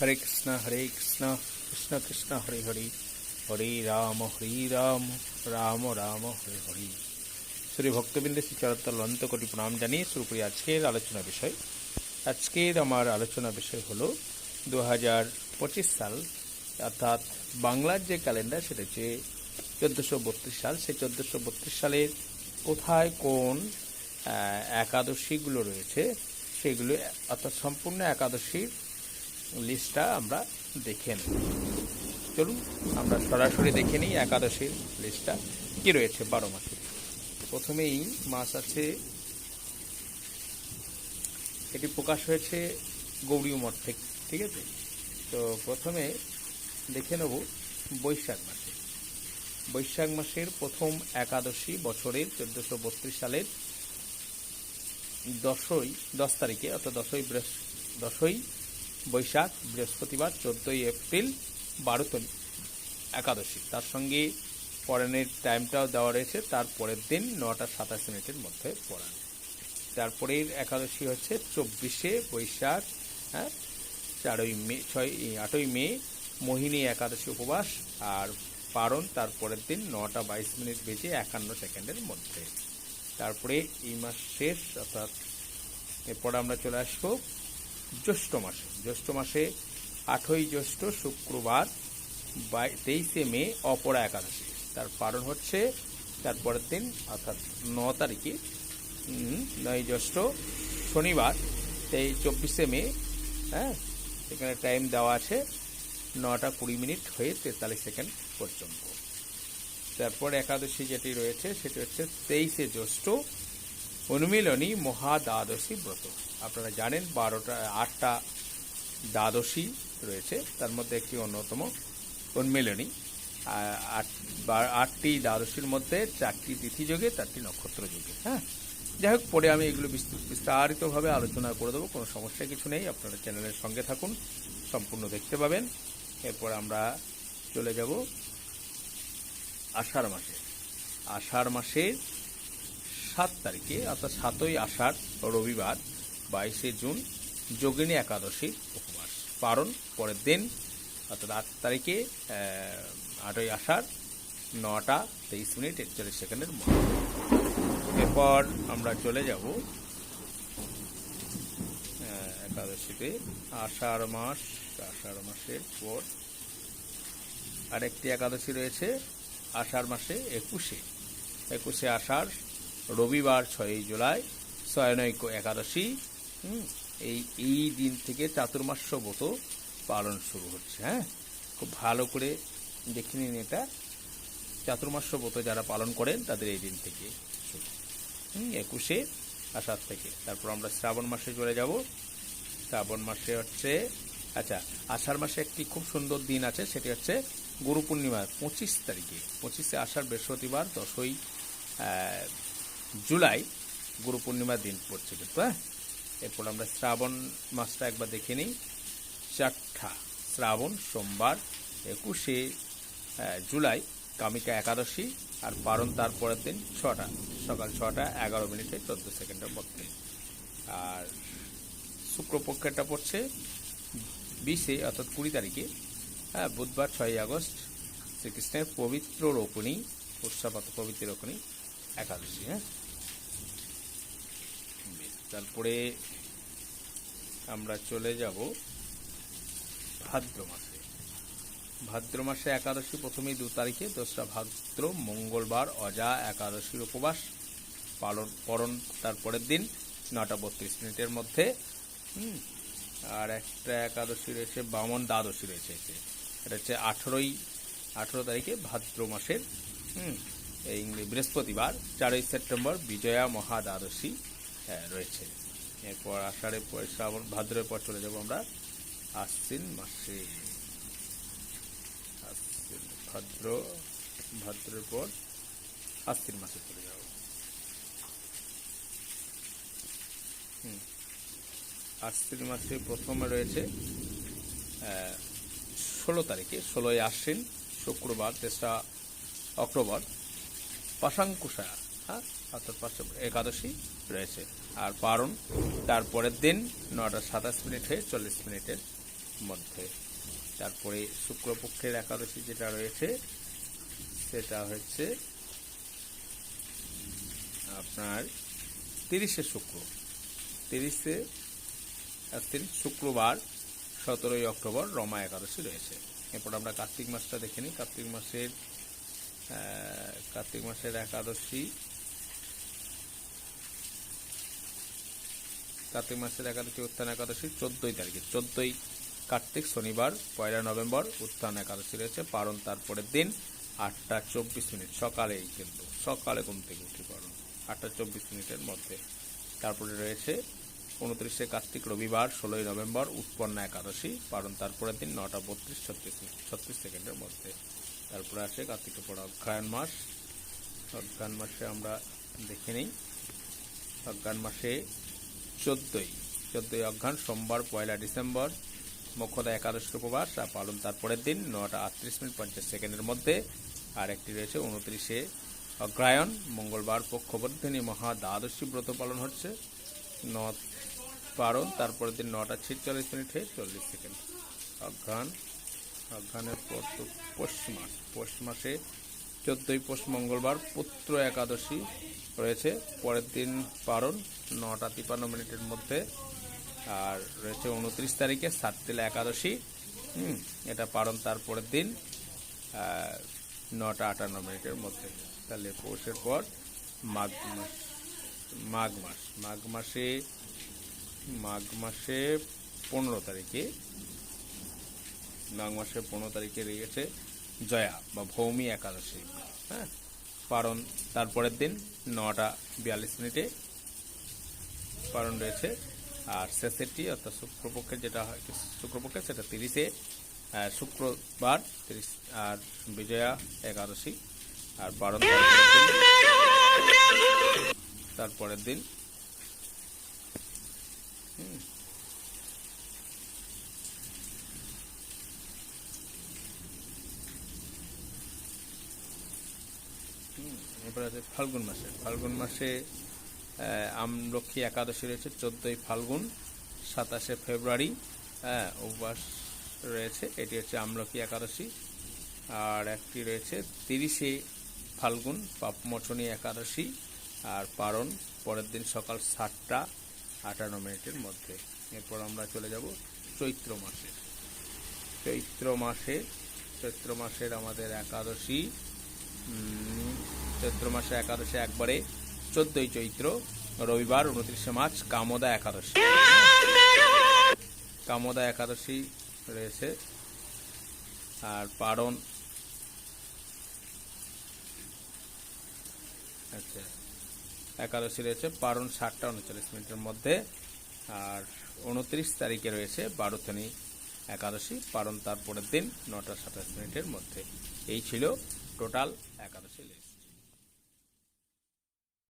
হরে কৃষ্ণ হরে কৃষ্ণ কৃষ্ণ কৃষ্ণ, হরে হরে হরে রাম হরে রাম রাম রাম, হরে হরে। শ্রী ভক্তবৃন্দ শ্রী চরত্তর অন্ত কোটি প্রণাম জানিয়ে শুরু করি আজকের আলোচনা বিষয়। আজকের আমার আলোচনা বিষয় হলো দু হাজার পঁচিশ সাল, অর্থাৎ বাংলার যে ক্যালেন্ডার সেটা হচ্ছে চোদ্দোশো বত্রিশ সাল। সেই চোদ্দোশো বত্রিশ সালের কোথায় কোন একাদশীগুলো রয়েছে, সেগুলো, অর্থাৎ সম্পূর্ণ একাদশীর লিস্টটা আমরা দেখে নিই চলুন, আমরা সরাসরি দেখে নিই একাদশীর লিস্টটা কি রয়েছে বারো মাসে? প্রথমেই মাস আছে, এটি প্রকাশ হয়েছে গৌরী মঠ থেকে, ঠিক আছে? তো প্রথমে দেখে নেব বৈশাখ মাসে। বৈশাখ মাসের প্রথম একাদশী বছরের চোদ্দশো বত্রিশ সালের দশই, দশ তারিখে, অর্থাৎ দশই দশই বৈশাখ, বৃহস্পতিবার, চোদ্দোই এপ্রিল বারোতম একাদশী। তার সঙ্গে পড়ানোর টাইমটাও দেওয়া রয়েছে। তার পরের দিন নটা সাতাশ মিনিটের মধ্যে পড়ান। তারপরের একাদশী হচ্ছে চব্বিশে বৈশাখ হ্যাঁ চারই মে, ছয় আটই মে, মোহিনী একাদশী উপবাস আর পারণ তার পরের দিন নটা বাইশ মিনিট বেজে একান্ন সেকেন্ডের মধ্যে। তারপরে এই মাস শেষ, অর্থাৎ এরপর আমরা চলে আসব জ্যৈষ্ঠ মাসে। জ্যৈষ্ঠ মাসে আঠই জ্যৈষ্ঠ শুক্রবার বাই তেইশে মে অপরা একাদশী। তার কারণ হচ্ছে তারপরের দিন, অর্থাৎ ন তারিখে নয় জ্যৈষ্ঠ শনিবার এই চব্বিশে মে হ্যাঁ? এখানে টাইম দেওয়া আছে নটা কুড়ি মিনিট হয়ে তেতাল্লিশ সেকেন্ড পর্যন্ত। তারপর একাদশী যেটি রয়েছে, সেটি হচ্ছে তেইশে জ্যৈষ্ঠ উন্মিলনী মহা দ্বাদশী ব্রত। আপনারা জানেন বারোটা, আটটা দ্বাদশী রয়েছে, তার মধ্যে একটি অন্যতম উন্মিলনী আট আটটি দ্বাদশীর মধ্যে চারটি তিথি যোগে, চারটি নক্ষত্র যোগে হ্যাঁ? যাই হোক, পরে আমি এগুলো বিস্ত- বিস্তারিতভাবে আলোচনা করে দেবো, কোনো সমস্যা কিছু নেই, আপনারা চ্যানেলের সঙ্গে থাকুন, সম্পূর্ণ দেখতে পাবেন। এরপর আমরা চলে যাব আষাঢ় মাসে। আষাঢ় মাসের সাত তারিখে, অর্থাৎ সাতই আষাঢ় রবিবার, বাইশে জুন, যোগিনী একাদশীর উপবাস পারণ, পরের দিন, অর্থাৎ আট তারিখে আটই আষাঢ়, নটা তেইশ মিনিট, একচল্লিশ সেকেন্ডের মধ্যে। এরপর আমরা চলে যাব একাদশীতে, আষাঢ় মাস, আষাঢ় মাসের পর। আরেকটি একাদশী রয়েছে, আষাঢ় মাসে একুশে। একুশে আষাঢ় রবিবার ছয়ই জুলাই শয়নৈক একাদশী এই এই দিন থেকে চাতুর্মাস্য ব্রত পালন শুরু হচ্ছে হ্যাঁ? খুব ভালো করে দেখে নিন এটা। চাতুর্মাস্য ব্রত যারা পালন করেন, তাদের এই দিন থেকে একুশে আষাঢ় থেকে। তারপর আমরা শ্রাবণ মাসে চলে যাব। শ্রাবণ মাসে হচ্ছে আচ্ছা আষাঢ় মাসে একটি খুব সুন্দর দিন আছে, সেটি হচ্ছে গুরু পূর্ণিমা পঁচিশ তারিখে। পঁচিশে আষাঢ় বৃহস্পতিবার দশই জুলাই গুরু পূর্ণিমার দিন পড়ছে কিন্তু হ্যাঁ? এরপর আমরা শ্রাবণ মাসটা একবার দেখে নিই। চারটা শ্রাবণ, সোমবার, একুশে জুলাই, কামিকা একাদশী আর পারণ তার পরের দিন ছটা, সকাল ছটা, এগারো মিনিটে চোদ্দ সেকেন্ডের মধ্যে আর শুক্রপক্ষেরটা পড়ছে বিশে, অর্থাৎ কুড়ি তারিখে হ্যাঁ বুধবার ছয়ই আগস্ট, শ্রীকৃষ্ণের পবিত্র রোপণী উৎসবত পবিত্র রোপণী একাদশী হ্যাঁ তারপরে আমরা চলে যাব ভাদ্র মাসে ভাদ্র মাসে একাদশী প্রথমেই দু তারিখে দোসরা ভাদ্র মঙ্গলবার অজা একাদশীর উপবাস পালন পরন তার পরের দিন নটা বত্রিশ মিনিটের মধ্যে আর একটা একাদশী রয়েছে বামন দ্বাদশী রয়েছে। এটা হচ্ছে আঠেরোই আঠেরো তারিখে ভাদ্র মাসের হুম, এই বৃহস্পতিবার চারই সেপ্টেম্বর বিজয়া মহা দ্বাদশী রয়েছে। এরপর আষাঢ়ের পর, শ্রাবণ, ভাদ্রের পর চলে যাব আমরা আশ্বিন মাসে। আশ্বিন, ভাদ্র, ভাদ্রের পর আশ্বিন মাসে চলে যাব। আশ্বিন মাসে প্রথমে রয়েছে ষোলো তারিখে, ষোলোই আশ্বিন, শুক্রবার, তেসরা অক্টোবর। পাশাঙ্কুশা হ্যাঁ অর্থাৎ একাদশী রয়েছে। আর পারণ তারপরের দিন নটা সাতাশ মিনিট হয়ে চল্লিশ মিনিটের মধ্যে। তারপরে শুক্লপক্ষের একাদশী যেটা রয়েছে, সেটা হচ্ছে আপনার তিরিশে শুক্র। তিরিশে তিরিশ শুক্রবার, সতেরোই অক্টোবর রমা একাদশী রয়েছে। এরপর আমরা কার্তিক মাসটা দেখে নিই। কার্তিক মাসের কার্তিক মাসের একাদশী। কার্তিক মাসের একাদশী, উত্থান একাদশী চোদ্দই তারিখে। চোদ্দই কার্তিক, শনিবার, পয়লা নভেম্বর, উত্থান একাদশী রয়েছে। পারণ তারপরের দিন আটটা চব্বিশ মিনিট। সকালেই কিন্তু, সকালে ঘুম থেকে উঠি পারণ। আটটা চব্বিশ মিনিটের মধ্যে। তারপরে রয়েছে উনত্রিশে কার্তিক, রবিবার, ষোলোই নভেম্বর, উৎপন্ন একাদশী, পারণ তারপরের দিন নটা বত্রিশ, ছত্রিশ ছত্রিশ সেকেন্ডের মধ্যে। তারপরে আসে কার্তিকের পর অগ্রহায়ণ মাস। অজ্ঞান মাসে আমরা দেখে নিই। অজ্ঞান মাসে চোদ্দই। চোদ্দই অজ্ঞান সোমবার, পয়লা ডিসেম্বর মোক্ষদা একাদশ উপবাস, আর পালন তারপরের দিন নটা আটত্রিশ মিনিট পঞ্চাশ সেকেন্ডের মধ্যে। আর একটি রয়েছে উনত্রিশে অগ্রায়ণ মঙ্গলবার পক্ষবর্ধিনী মহা দ্বাদশী ব্রত পালন হচ্ছে। ন পারণ, তারপরের দিন নটা ছিচল্লিশ মিনিটে চল্লিশ সেকেন্ড। অজ্ঞান অজ্ঞানের পর তো পৌষ মাস পৌষ মাসে চোদ্দই পৌষ মঙ্গলবার পুত্র একাদশী রয়েছে। পরের দিন পারণ, নটা তিপান্ন মিনিটের মধ্যে। আর রয়েছে উনত্রিশ তারিখে সাততিলা একাদশী। হুম, এটা পারণ তার পরের দিন নটা আটান্ন মিনিটের মধ্যে। তাহলে পৌষের পর মাঘ মাস মাঘ মাস, মাঘ মাসে মাঘ মাসে পনেরো তারিখে মাঘ মাসের পনেরো তারিখে রয়েছে জয়া বা ভৌমি একাদশী। হ্যাঁ? পারণ তারপরের দিন নটা বিয়াল্লিশ মিনিটে পারণ রয়েছে। আর শেষেরটি অর্থাৎ শুক্রপক্ষে যেটা হয় শুক্রপক্ষে সেটা তিরিশে শুক্রবার তিরিশ আর বিজয়া একাদশী। আর পারণ তারপরের দিন তারপরের দিন হুম। হুম, এরপর আছে ফাল্গুন মাসে। ফাল্গুন মাসে আমলক্ষী একাদশী রয়েছে, চোদ্দোই ফাল্গুন, সাতাশে ফেব্রুয়ারি হ্যাঁ উপবাস রয়েছে। এটি হচ্ছে আমলক্ষী একাদশী। আর একটি রয়েছে তিরিশে ফাল্গুন, পাপমোচনী একাদশী। আর পারণ পরের দিন সকাল সাতটা, আটান্ন মিনিটের মধ্যে। এরপর আমরা চলে যাব চৈত্র মাসে। চৈত্র মাসে, চৈত্র মাসের আমাদের একাদশী। চৈত্র মাসে একাদশী একবারে, চোদ্দই চৈত্র, রবিবার উনত্রিশে মার্চ, কামদা একাদশী। কামদা একাদশী রয়েছে। আর পারণ আচ্ছা একাদশী রয়েছে, পারণ সাতটা উনচল্লিশ মিনিটের মধ্যে। আর উনত্রিশ তারিখে রয়েছে বারোথনি একাদশী, পারণ তার পরের দিন নটা সাতাশ মিনিটের মধ্যে। এই ছিল টোটাল একাদশী লিস্ট